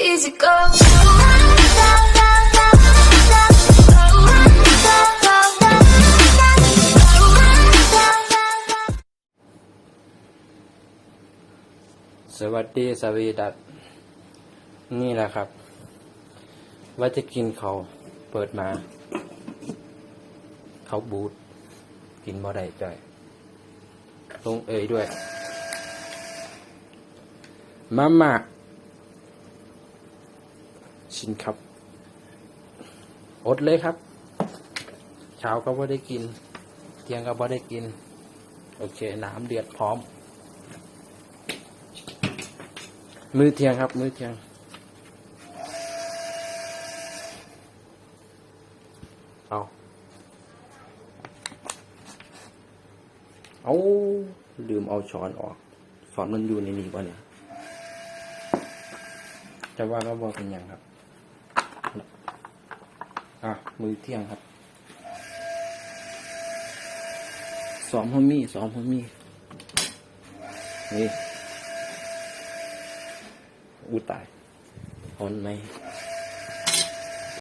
easy go. Go. สวัสดีสวีดัตนี่แหละครับ ว่าจะกินเขาเปิดมา เขาบูดกินบ่ได้จ่อยลงเอยด้วย มาม่า ชินครับ อดเลยครับ เช้าก็บ่ได้กิน เที่ยงก็บ่ได้กิน โอเค น้ำเดือดพร้อม มื้อเที่ยงครับ มื้อเที่ยงเอาเอาลืมเอาช้อนออกช้อนมันอยู่ในนี้วะเนี่ย จะว่าก็บอกเป็นย่างครับ อะมือเที่ยงครับซ้อมฮอมี่ซ้อมฮอมี่นี่อู้ตายฮอนไหม